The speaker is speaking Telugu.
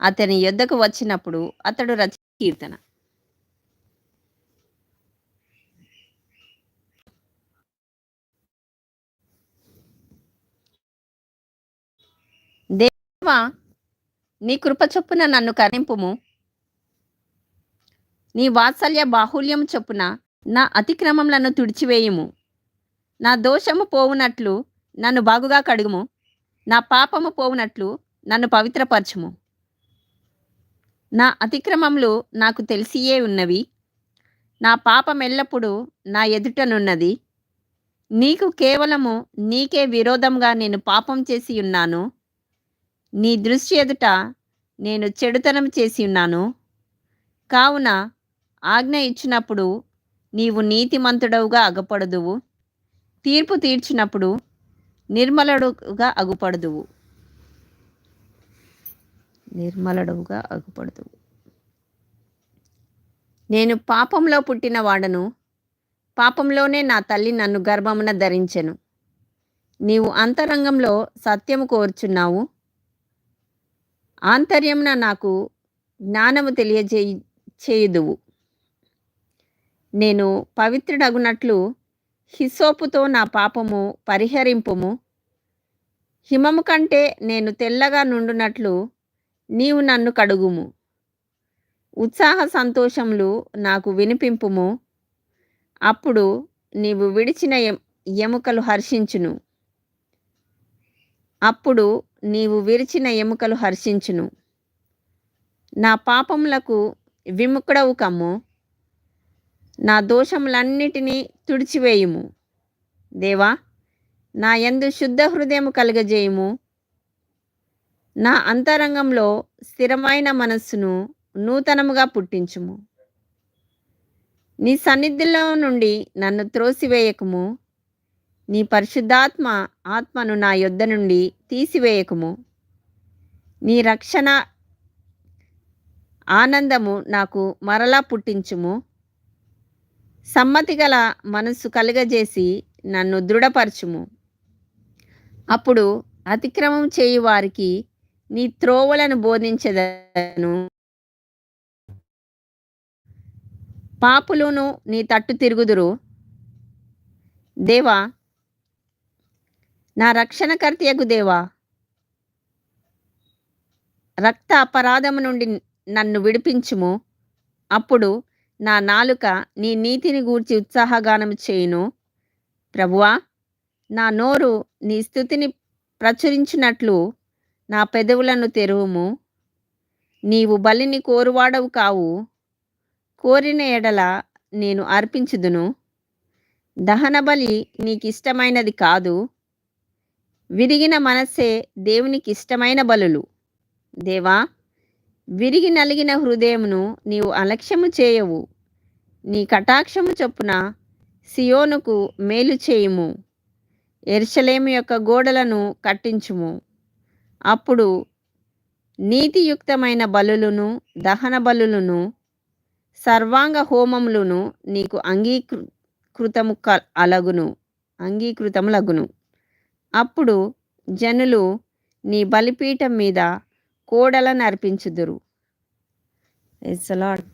అతని యొద్దకు వచ్చినప్పుడు అతడు రచ కీర్తన. దేవా నీ కృప చొప్పున నన్ను కరింపుము. నీ వాత్సల్య బాహుల్యం చొప్పున నా అతిక్రమములను తుడిచివేయుము. నా దోషము పోవునట్లు నన్ను బాగుగా కడుగుము. నా పాపము పోవునట్లు నన్ను పవిత్రపరచుము. నా అతిక్రమములు నాకు తెలిసియే ఉన్నవి. నా పాపం ఎల్లప్పుడూ నా ఎదుటనున్నది నీకు కేవలము నీకే విరోధంగా నేను పాపం చేసి ఉన్నాను. నీ దృష్టి ఎదుట నేను చెడుతనం చేసి ఉన్నాను. కావున ఆజ్ఞ ఇచ్చినప్పుడు నీవు నీతిమంతుడవుగా అగపడదువు. తీర్పు తీర్చినప్పుడు నిర్మలుడుగా అగుపడదువు. నిర్మలడవుగా అగుపడదువు నేను పాపంలో పుట్టిన వాడను. పాపంలోనే నా తల్లి నన్ను గర్భమున ధరించెను. నీవు అంతరంగంలో సత్యము కోరుచున్నావు. ఆంతర్యమున నాకు జ్ఞానము తెలియజేయి చేయుదువు. నేను పవిత్రుడగునట్లు హిసోపుతో నా పాపము పరిహరింపుము. హిమము కంటే నేను తెల్లగా నుండునట్లు నీవు నన్ను కడుగుము. ఉత్సాహ సంతోషములు నాకు వినిపింపుము. అప్పుడు నీవు విడిచిన ఎముకలు హర్షించును. అప్పుడు నీవు విరిచిన ఎముకలు హర్షించును. నా పాపములకు విముకుడవు కమ్ము. నా దోషములన్నిటినీ తుడిచివేయుము. దేవా నా ఎందు శుద్ధ హృదయము కలుగజేయుము. నా అంతరంగంలో స్థిరమైన మనస్సును నూతనముగా పుట్టించుము. నీ సన్నిధిలో నుండి నన్ను త్రోసివేయకుము. నీ పరిశుద్ధాత్మ ఆత్మను నా యొద్ద నుండి తీసివేయకుము. నీ రక్షణ ఆనందము నాకు మరలా పుట్టించుము. సమ్మతి గల మనస్సు కలుగజేసి నన్ను దృఢపరచుము. అప్పుడు అతిక్రమం చేయు వారికి నీ త్రోవలను బోధించదను. పాపులును నీ తట్టు తిరుగుదురు. దేవా నా రక్షణకర్తయగు దేవా రక్త అపరాధము నుండి నన్ను విడిపించుము. అప్పుడు నా నాలుక నీ నీతిని గూర్చి ఉత్సాహగానం చేయును. ప్రభువా నా నోరు నీ స్థుతిని ప్రచురించినట్లు నా పెదవులను తెరువుము. నీవు బలిని కోరువాడవు కావు. కోరిన ఎడల నేను అర్పించుదును. దహన బలి నీకిష్టమైనది కాదు. విరిగిన మనస్సే దేవునికి ఇష్టమైన బలులు. దేవా విరిగి నలిగిన హృదయమును నీవు అలక్ష్యము చేయవు. నీ కటాక్షము చొప్పున సియోనుకు మేలు చేయుము. ఎర్షలేము యొక్క గోడలను కట్టించుము. అప్పుడు నీతియుక్తమైన బలులను దహన బలులను సర్వాంగ హోమములను నీకు అంగీకృతము అలగును అంగీకృతములగును అప్పుడు జనులు నీ బలిపీఠం మీద కోడలను అర్పించుదురు. It's lord